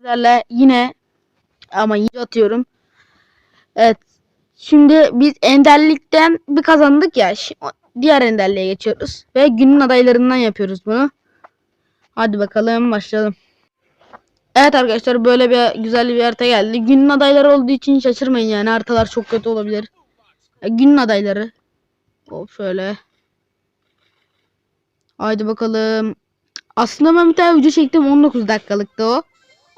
sizlerle yine ama yine atıyorum. Evet. Şimdi biz enderlikten bir kazandık ya. Diğer enderliğe geçiyoruz. Ve günün adaylarından yapıyoruz bunu. Hadi bakalım başlayalım. Evet arkadaşlar böyle bir güzel bir harita geldi. Günün adayları olduğu için şaşırmayın yani haritalar çok kötü olabilir. E, günün adayları. Hop şöyle. Haydi bakalım. Aslında ben bir tane video çektim 19 dakikalıktı o.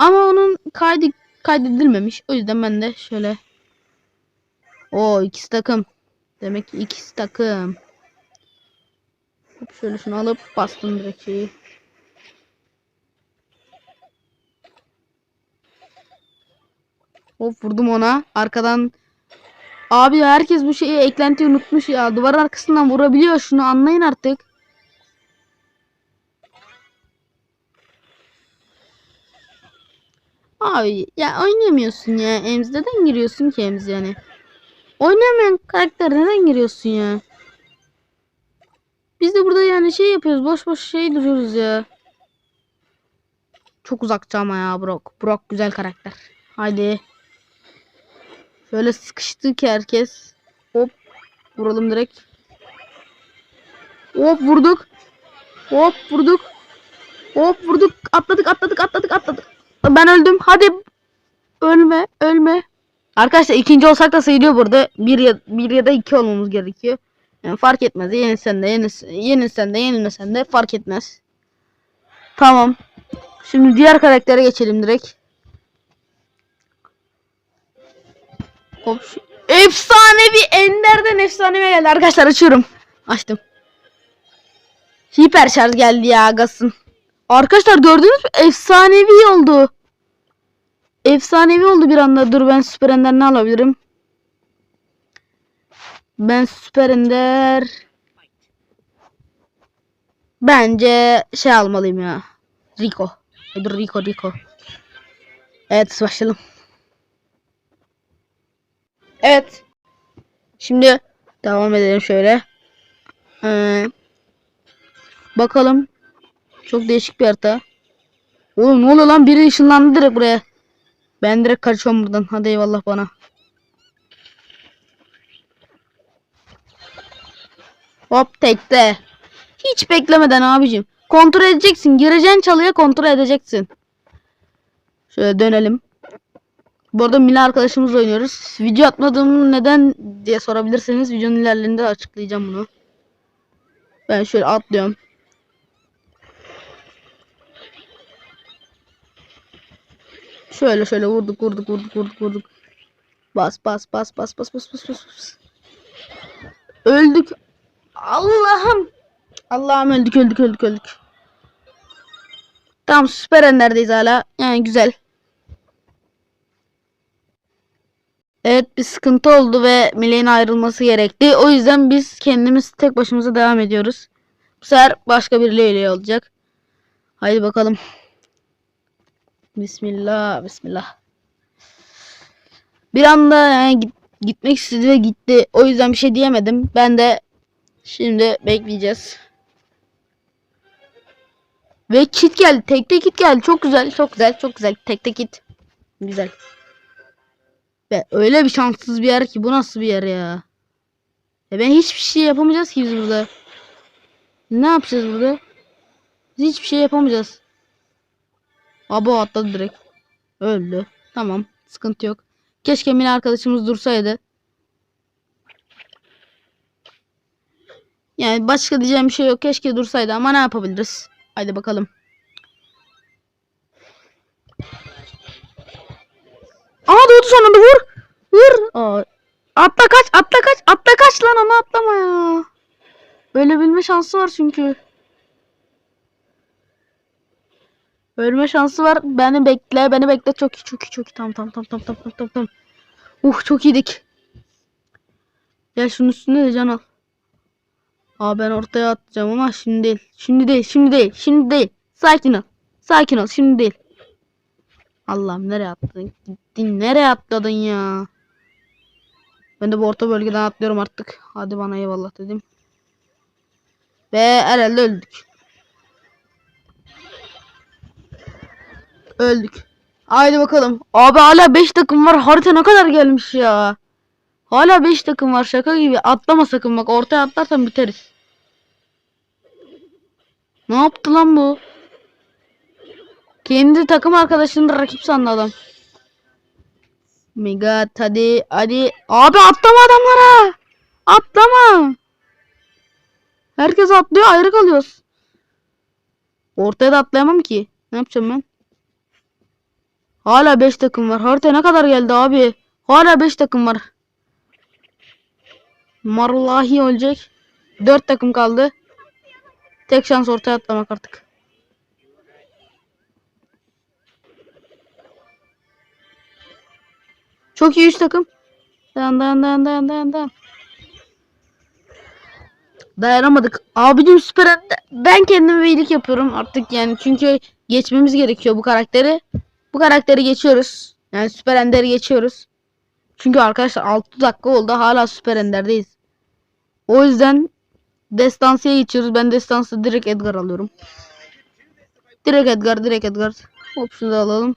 Ama onun kaydı kaydedilmemiş. O yüzden ben de şöyle. O ikisi takım. Demek ki ikisi takım. Şöyle şunu alıp bastım direkt şeyi. Hop vurdum ona. Arkadan Abi herkes bu şeyi eklentiyi unutmuş ya. Duvar arkasından vurabiliyor. Şunu anlayın artık. Abi ya oynayamıyorsun ya. Ems neden giriyorsun ki Ems yani? Oynamayan karakter neden giriyorsun ya? Biz de burada yani şey yapıyoruz. Boş boş şey duruyoruz ya. Çok uzakça ama ya Brock. Brock güzel karakter. Haydi. Şöyle sıkıştı ki herkes. Hop. Vuralım direkt. Hop vurduk. Hop vurduk. Hop vurduk. Atladık atladık atladık atladık. Ben öldüm. Hadi. Ölme ölme. Arkadaşlar ikinci olsak da sayılıyor burada. Bir ya, bir ya da iki olmamız gerekiyor. Yani fark etmez. Yenilsen de yenilsen, yenilsen de yenilmesen de fark etmez. Tamam. Şimdi diğer karaktere geçelim direkt. Hop. Efsanevi Ender'den efsaneme geldi arkadaşlar açıyorum. Açtım. Hiper şarj geldi ya Gas'ın. Arkadaşlar gördünüz mü? Efsanevi oldu. Efsanevi oldu bir anda. Dur ben Süper Ender ne alabilirim? Ben Süper Ender bence şey almalıyım ya. Rico. Dur Rico Rico. Evet başlayalım. Evet. Şimdi devam edelim şöyle. Ee, bakalım. Çok değişik bir harita. Oğlum ne oluyor lan? Biri ışınlandı direkt buraya. Ben direkt kaçıyorum buradan. Hadi eyvallah bana. Hop tekte. Hiç beklemeden abicim. Kontrol edeceksin. Gireceksin çalıya kontrol edeceksin. Şöyle dönelim. Bu arada Mila arkadaşımızla oynuyoruz. Video atmadığım neden diye sorabilirseniz videonun ilerlerinde açıklayacağım bunu. Ben şöyle atlıyorum. Şöyle şöyle vurduk vurduk vurduk vurduk vurduk. Bas bas bas bas bas bas bas bas. bas. Öldük. Allah'ım. Allah'ım öldük öldük öldük öldük. Tamam süper enderdeyiz hala. Yani güzel. Evet bir sıkıntı oldu ve Miley'in ayrılması gerekti. O yüzden biz kendimiz tek başımıza devam ediyoruz. Bu sefer başka birileriyle olacak. Haydi bakalım. Bismillah, bismillah. Bir anda yani git- gitmek istedi ve gitti. O yüzden bir şey diyemedim. Ben de şimdi bekleyeceğiz. Ve kit geldi. Tekte kit geldi. Çok güzel, çok güzel, çok güzel. Tekte kit. Güzel. Ve öyle bir şanssız bir yer ki bu nasıl bir yer ya? E ben hiçbir şey yapamayacağız ki biz burada. Ne yapacağız burada? Biz hiçbir şey yapamayacağız. Abo atladı direkt. Öldü. Tamam. Sıkıntı yok. Keşke Mine arkadaşımız dursaydı. Yani başka diyeceğim bir şey yok. Keşke dursaydı ama ne yapabiliriz? Haydi bakalım. Aha doğdu sonunda vur. Vur. Aa, atla kaç atla kaç atla kaç lan onu atlama ya. Böyle bilme şansı var çünkü. Ölme şansı var. Beni bekle, beni bekle. Çok iyi, çok iyi, çok iyi. Tamam, tamam, tamam, tamam, tamam, tamam, tamam. Uh, çok iyiydik. Gel şunun üstüne de can al. Aa ben ortaya atacağım ama şimdi değil. Şimdi değil, şimdi değil, şimdi değil. Sakin ol. Sakin ol, şimdi değil. Allah'ım nereye atladın? Gittin nereye atladın ya? Ben de bu orta bölgeden atlıyorum artık. Hadi bana eyvallah dedim. Ve herhalde öldük. Öldük. Haydi bakalım. Abi hala 5 takım var. Harita ne kadar gelmiş ya. Hala 5 takım var. Şaka gibi. Atlama sakın bak. Ortaya atlarsan biteriz. Ne yaptı lan bu? Kendi takım arkadaşını rakip sandı adam. Mega hadi hadi. Abi atlama adamlara. Atlama. Herkes atlıyor ayrı kalıyoruz. Ortaya da atlayamam ki. Ne yapacağım ben? Hala 5 takım var. Harita ne kadar geldi abi? Hala 5 takım var. Marullahi olacak. 4 takım kaldı. Tek şans ortaya atlamak artık. Çok iyi 3 takım. Dayan dayan dayan dayan dayan dayan. Dayanamadık. Abicim süper ben kendime iyilik yapıyorum artık yani çünkü geçmemiz gerekiyor bu karakteri. Bu karakteri geçiyoruz. Yani süper enderi geçiyoruz. Çünkü arkadaşlar 6 dakika oldu hala süper enderdeyiz. O yüzden destansıya geçiyoruz. Ben destansı direkt Edgar alıyorum. Direkt Edgar, direkt Edgar. Hop şunu da alalım.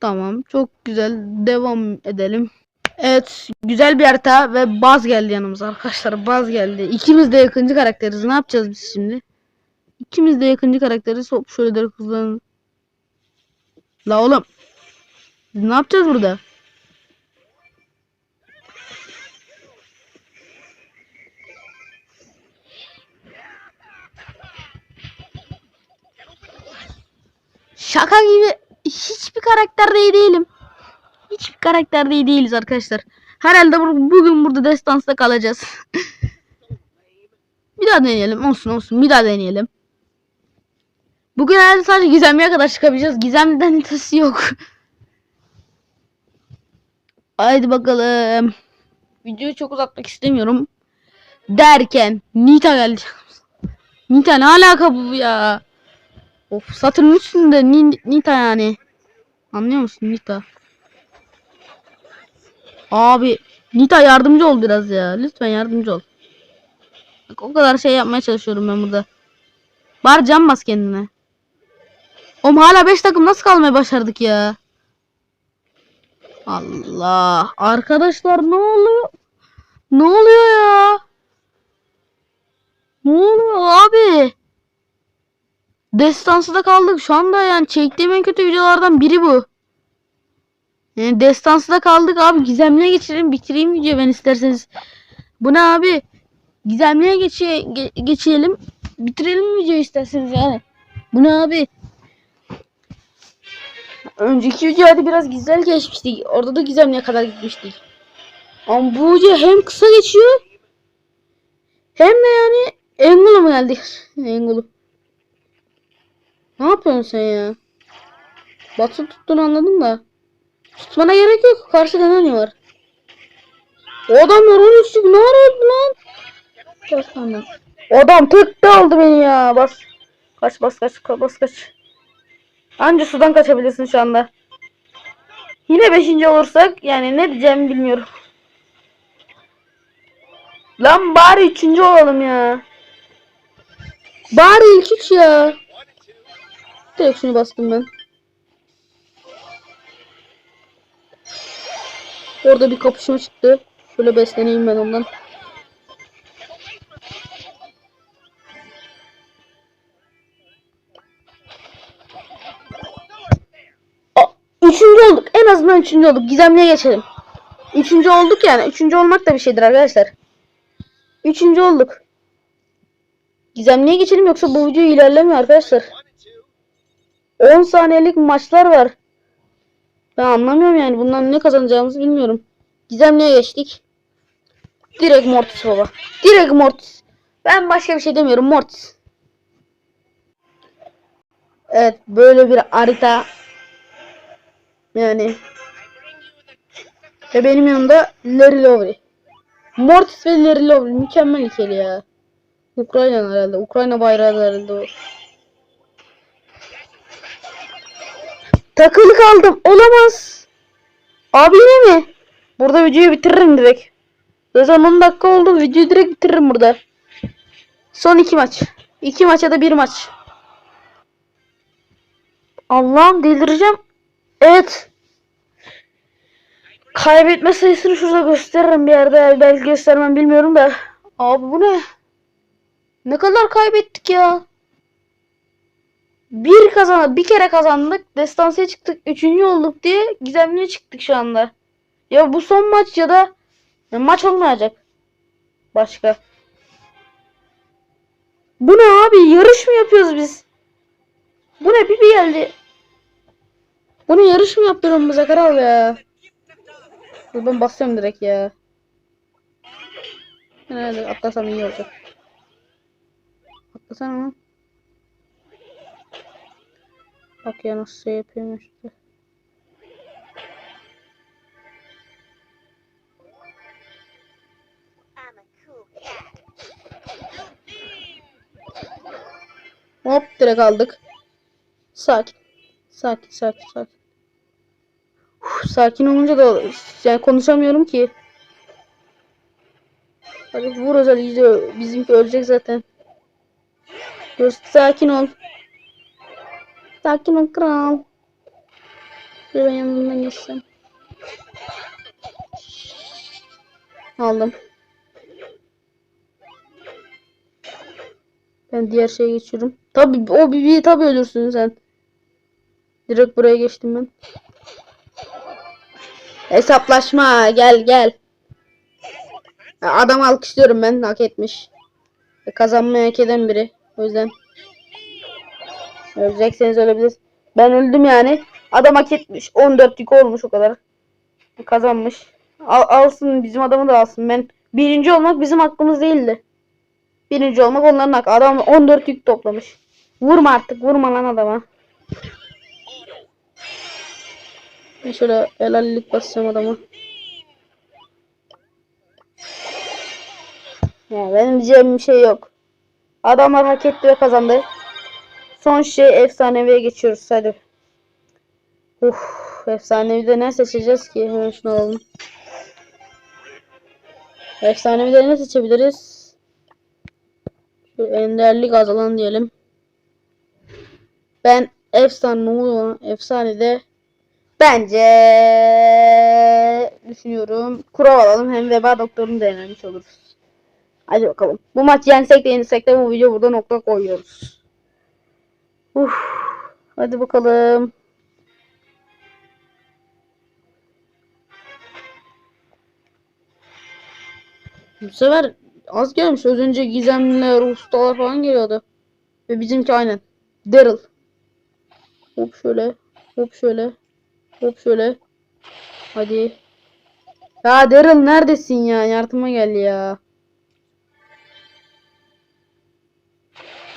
Tamam, çok güzel. Devam edelim. Evet, güzel bir harita ve Baz geldi yanımıza arkadaşlar. Baz geldi. İkimiz de yakıncı karakteriz. Ne yapacağız biz şimdi? İkimiz de yakıncı karakteriz. Hop şöyle de hızlanın. La oğlum. Biz ne yapacağız burada? Şaka gibi hiçbir karakterde iyi değilim. Hiçbir karakterde iyi değiliz arkadaşlar. Herhalde bu- bugün burada destansta kalacağız. bir daha deneyelim. Olsun olsun. Bir daha deneyelim. Bugün herhalde sadece gizemliye kadar çıkabileceğiz. Gizemliden ötesi yok. Haydi bakalım. Videoyu çok uzatmak istemiyorum. Derken Nita geldi. Nita ne alaka bu ya? Of Satürn üstünde Ni- Nita yani. Anlıyor musun Nita? Abi Nita yardımcı ol biraz ya. Lütfen yardımcı ol. Bak o kadar şey yapmaya çalışıyorum ben burada. Var can bas kendine. Oğlum hala 5 takım nasıl kalmayı başardık ya? Allah. Arkadaşlar ne oluyor? Ne oluyor ya? Ne oluyor abi? Destansıda kaldık. Şu anda yani çektiğim en kötü videolardan biri bu. Yani destansıda kaldık abi. Gizemliğe geçelim. Bitireyim videoyu ben isterseniz. Bu ne abi? Gizemliğe geçe ge- geçelim. Bitirelim videoyu isterseniz yani. Bu ne abi? Önceki video hadi biraz güzel geçmişti. Orada da gizemliğe kadar gitmiştik. Ama bu video hem kısa geçiyor. Hem de yani Angul'a mı geldik? Angul'u. Ne yapıyorsun sen ya? Batı tuttun anladım da. Tutmana gerek yok. Karşıda ne var? O adamlar 13'lük ne arıyordu lan? Bas tamam. Adam tek de aldı beni ya. Bas. Kaç bas kaç ka- bas kaç. Anca sudan kaçabilirsin şu anda. Yine 5. olursak yani ne diyeceğimi bilmiyorum. Lan bari 3. olalım ya. Bari ilk 3 ya. Direkt şunu bastım ben. Orada bir kapışma çıktı. Şöyle besleneyim ben ondan. Olduk. En azından üçüncü olduk. Gizemliğe geçelim. Üçüncü olduk yani. Üçüncü olmak da bir şeydir arkadaşlar. Üçüncü olduk. Gizemliğe geçelim yoksa bu video ilerlemiyor arkadaşlar. 10 saniyelik maçlar var. Ben anlamıyorum yani. Bundan ne kazanacağımızı bilmiyorum. Gizemliğe geçtik. Direkt Mortis baba. Direkt Mortis. Ben başka bir şey demiyorum. Mortis. Evet. Böyle bir harita. Yani. Ve benim yanımda Larry Lovely. Mortis ve Larry Lovely. Mükemmel ikili ya. Ukrayna herhalde. Ukrayna bayrağı herhalde o. Takılı kaldım. Olamaz. Abi yine mi? Burada videoyu bitiririm direkt. Zaten 10 dakika oldu. Videoyu direkt bitiririm burada. Son iki maç. İki maça da bir maç. Allah'ım delireceğim. Evet. Kaybetme sayısını şurada gösteririm bir yerde. Belki göstermem bilmiyorum da. Abi bu ne? Ne kadar kaybettik ya? Bir kazandık, bir kere kazandık. Destansiye çıktık. Üçüncü olduk diye gizemliye çıktık şu anda. Ya bu son maç ya da ya maç olmayacak. Başka. Bu ne abi? Yarış mı yapıyoruz biz? Bu ne? Bir geldi. Bu ne yarış mı yaptırıyorsun bize ya? Dur ben basıyorum direkt ya. Herhalde atlasam iyi olacak. Atlasana lan. Bak ya nasıl şey yapıyorum işte. Hop direkt aldık. Sakin. Sakin sakin sakin. Sakin olunca da yani konuşamıyorum ki. Hadi vur özel iyice bizimki ölecek zaten. Dur sakin ol. Sakin ol kral. Ben yanından geçsem. Aldım. Ben diğer şeye geçiyorum. Tabi o bir tabi ölürsün sen. Direkt buraya geçtim ben. Hesaplaşma gel gel. Adam alkışlıyorum ben hak etmiş. E, Kazanmayı hak eden biri. O yüzden. Ölecekseniz ölebiliriz. Ben öldüm yani. Adam hak etmiş. 14 yük olmuş o kadar. Kazanmış. Al, alsın bizim adamı da alsın. Ben birinci olmak bizim hakkımız değildi. Birinci olmak onların hakkı. Adam 14 yük toplamış. Vurma artık. Vurma lan adama. Ben şöyle helallik basacağım adama. Ya benim diyeceğim bir şey yok. Adamlar hak etti ve kazandı. Son şey efsaneviye geçiyoruz. Hadi. Uf, efsanevide ne seçeceğiz ki? Hemen şunu alalım. Efsanevide ne seçebiliriz? Şu enderlik azalan diyelim. Ben efsane olan efsanede bence düşünüyorum. Kurav alalım hem veba doktorunu denemiş oluruz. Hadi bakalım. Bu maç yensek de yenilsek de bu video burada nokta koyuyoruz. Uf. Hadi bakalım. Bu sefer az gelmiş. Az önce gizemliler, ustalar falan geliyordu. Ve bizimki aynen. Daryl. Hop şöyle. Hop şöyle. Hop şöyle. Hadi. Ya Daryl neredesin ya? Yardıma gel ya.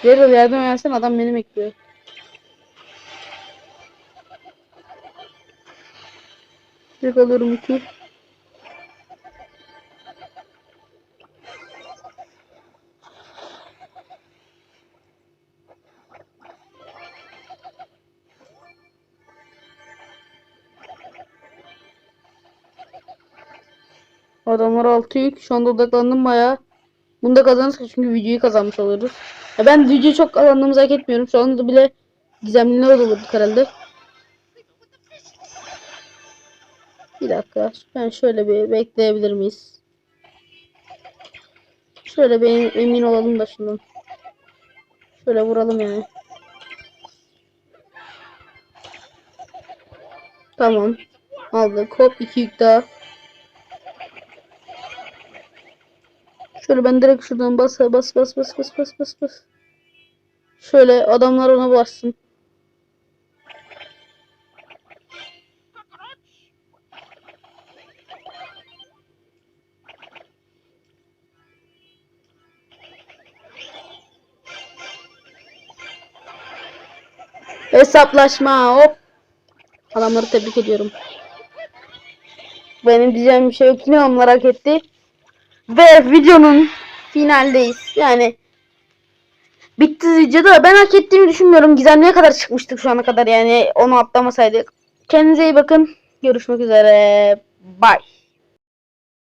Daryl yardım edersen adam beni bekliyor. Direkt alıyorum iki. Adamlar 6 yük. Şu anda odaklandım bayağı. Bunu da kazanırsak çünkü videoyu kazanmış oluruz. Ya ben videoyu çok kazandığımızı hak etmiyorum. Şu anda bile gizemliler olurduk herhalde. Bir dakika. Ben şöyle bir bekleyebilir miyiz? Şöyle bir emin olalım da şundan. Şöyle vuralım yani. Tamam. Aldık. Hop iki yük daha. Şöyle ben direkt şuradan bas bas bas bas bas bas bas bas. Şöyle adamlar ona bassın. Hesaplaşma hop. Adamları tebrik ediyorum. Benim diyeceğim bir şey yok. Yine onlar hak etti. Ve videonun finaldeyiz. Yani bitti videoda. Ben hak ettiğimi düşünmüyorum. Gizemliğe kadar çıkmıştık şu ana kadar yani onu atlamasaydık. Kendinize iyi bakın. Görüşmek üzere. Bye.